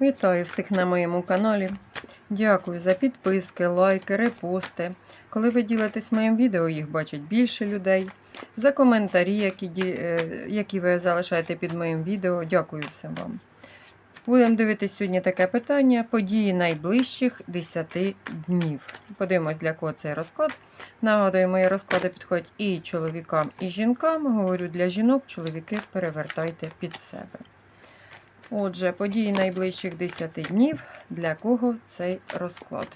Вітаю всіх на моєму каналі. Дякую за підписки, лайки, репости. Коли ви ділитесь моїм відео, їх бачить більше людей. За коментарі, які, е, які ви залишаєте під моїм відео. Дякую всім вам. Будемо дивитись сьогодні таке питання: події найближчих 10 днів. Подивимось, для кого цей розклад. Нагадую, мої розклади підходять і чоловікам, і жінкам. Говорю для жінок, чоловіки перевертайте під себе. Отже, події найближчих 10 днів. Для кого цей розклад?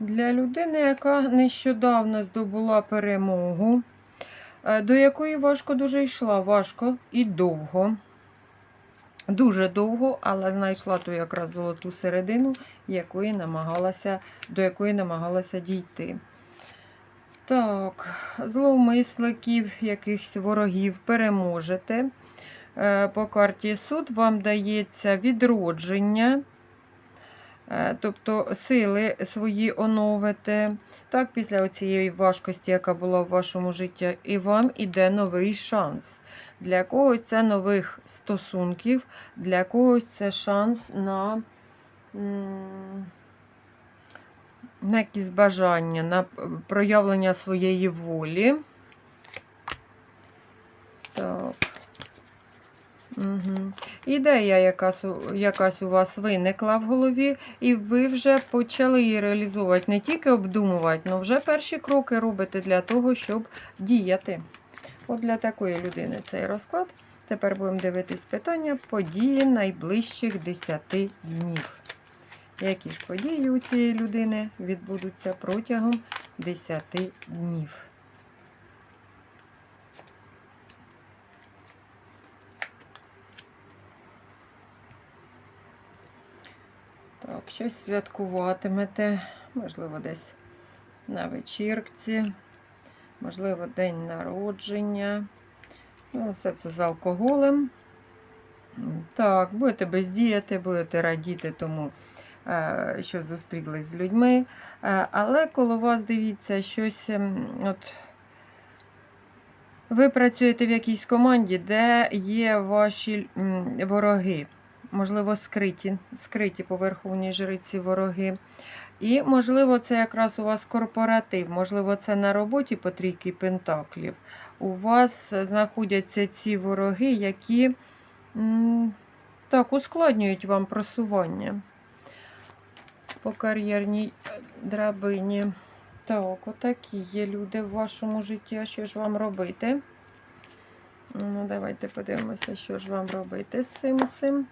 Для людини, яка нещодавно здобула перемогу, е, до якої важко дуже йшла, важко і довго. Дуже довго, але знайшла ту якраз золоту середину, якої намагалася, до якої намагалася дійти. Так, зловмисників, якихось ворогів переможете. Е, По карті суд вам дається відродження, е, тобто сили свої оновите. Так, після цієї важкості, яка була в вашому житті, і вам іде новий шанс. Для когось це нових стосунків, для когось це шанс на. На якісь бажання, на проявлення своєї волі. Так. Угу. Ідея якась, якась у вас виникла в голові, і ви вже почали її реалізовувати. Не тільки обдумувати, але вже перші кроки робите для того, щоб діяти. От для такої людини цей розклад. Тепер будемо дивитись питання події найближчих 10 днів. Які ж події у цієї людини відбудуться протягом 10 днів? Так, щось святкуватимете, можливо, десь на вечірці, можливо, день народження. Ну, все це з алкоголем. Так, будете бездіяти, будете радіти тому, що зустрілись з людьми. Е, Але коло вас дивіться щось. ем, От, ви працюєте в якійсь команді, де є ваші вороги, можливо, скриті, скриті по верховній жриці вороги. І, можливо, це якраз у вас корпоратив, можливо, це на роботі по трійки пентаклів. У вас знаходяться ці вороги, які так, ускладнюють вам просування по кар'єрній е, драбині. Так, отакі є люди в вашому житті. А що ж вам робити? Ну, давайте подивимося, що ж вам робити з цим усім.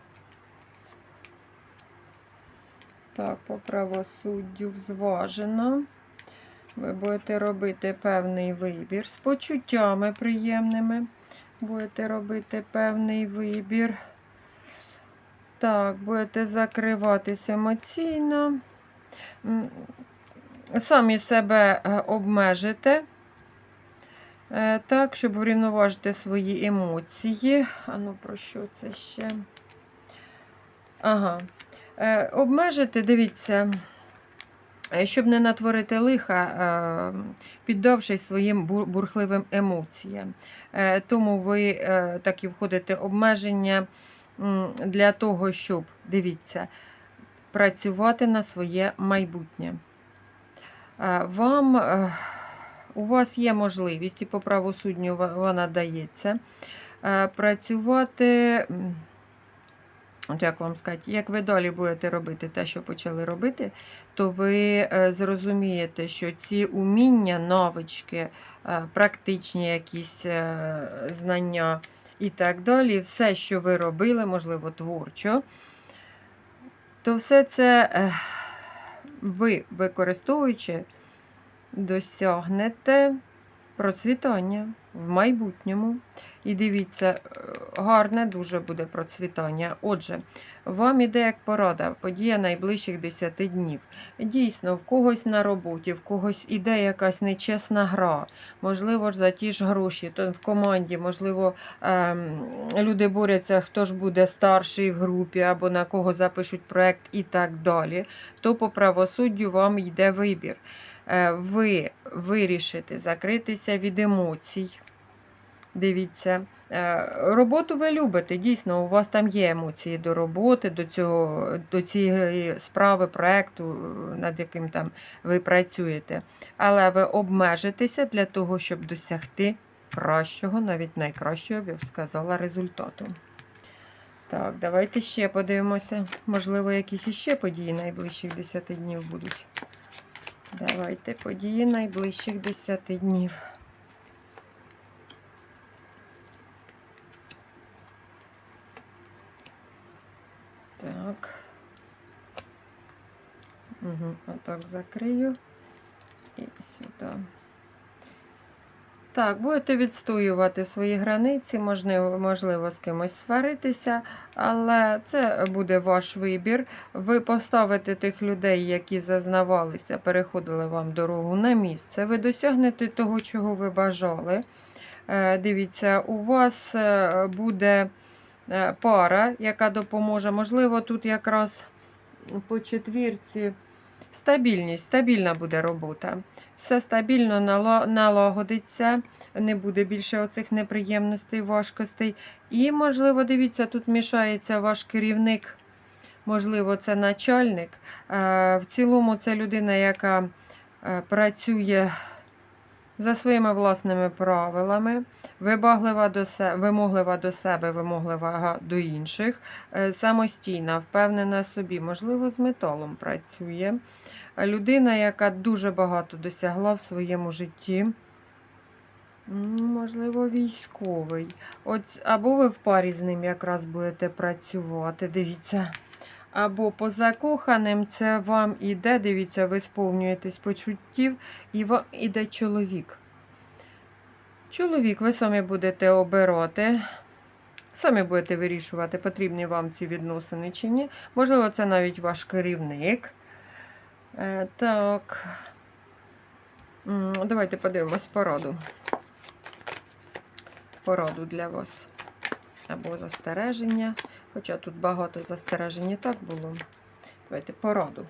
Так, по правосуддю зважено. Ви будете робити певний вибір з почуттями приємними. Будете робити певний вибір. Так, будете закриватися емоційно. Самі себе е, обмежите. Е, Так, щоб врівноважити свої емоції. А ну про що це ще? Ага. Е, Обмежити, дивіться, щоб не натворити лиха, піддавшись своїм бурхливим емоціям. Тому ви так і входите обмеження для того, щоб, дивіться, працювати на своє майбутнє. Е, Вам, е, у вас є можливість, і по правосудню вона дається, е, працювати. От як вам сказати, як ви далі будете робити те, що почали робити, то ви зрозумієте, що ці уміння, навички, практичні якісь знання і так далі, все, що ви робили, можливо, творчо, то все це ви, використовуючи, досягнете процвітання в майбутньому. І дивіться, е, гарне дуже буде процвітання. Отже, вам іде як порада, подія найближчих 10 днів. Дійсно, в когось на роботі, в когось іде якась нечесна гра, можливо за ті ж гроші, то в команді, можливо, ем, люди борються, хто ж буде старший в групі, або на кого запишуть проект і так далі. То по правосуддю вам йде вибір. Е, Ви вирішите закритися від емоцій. Дивіться, е, роботу ви любите. Дійсно, у вас там є емоції до роботи, до цього, до цієї справи, проекту, е, над яким там ви працюєте. Але ви обмежитеся для того, щоб досягти кращого, навіть найкращого, я б сказала, результату. Так, давайте ще подивимося. Можливо, якісь іще події найближчих 10 днів будуть. Давайте події найближчих 10 днів. Так. Угу, отак закрию і сюди. Так, будете відстоювати свої границі, можливо, можливо, з кимось сваритися, але це буде ваш вибір. Ви поставите тих людей, які зазнавалися, переходили вам дорогу на місце. Ви досягнете того, чого ви бажали. Е, Дивіться, у вас е, буде е, пара, яка допоможе. Можливо, тут якраз по четвірці стабільність, стабільна буде робота. Все стабільно налагодиться, не буде більше оцих неприємностей, важкостей. І, можливо, дивіться, тут мішається ваш керівник, можливо, це начальник. Е, В цілому це людина, яка е, працює за своїми власними правилами, вибаглива до себе, вимоглива до себе, вимоглива до інших, е, самостійна, впевнена собі, можливо, з металом працює. Людина, яка дуже багато досягла в своєму житті. Можливо, військовий. От, або ви в парі з ним якраз будете працювати, дивіться. Або по закоханим це вам іде, дивіться, ви сповнюєтесь почуттів, і вам іде чоловік. Чоловік, ви самі будете обирати, самі будете вирішувати, потрібні вам ці відносини чи ні. Можливо, це навіть ваш керівник. Е, так. Давайте подивимось пораду. Пораду для вас. Або застереження. Хоча тут багато застережень і так було. Давайте пораду.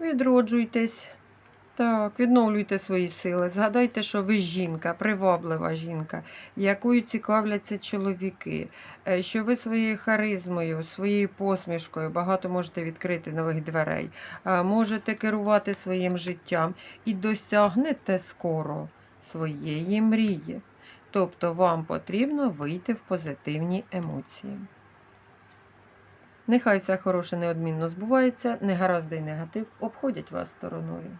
Відроджуйтесь. Так, відновлюйте свої сили. Згадайте, що ви жінка, приваблива жінка, якою цікавляться чоловіки, е, що ви своєю харизмою, своєю посмішкою багато можете відкрити нових дверей, е, можете керувати своїм життям і досягнете скоро своєї мрії. Тобто вам потрібно вийти в позитивні емоції. Нехай все хороше неодмінно збувається, негаразди й негатив обходять вас стороною.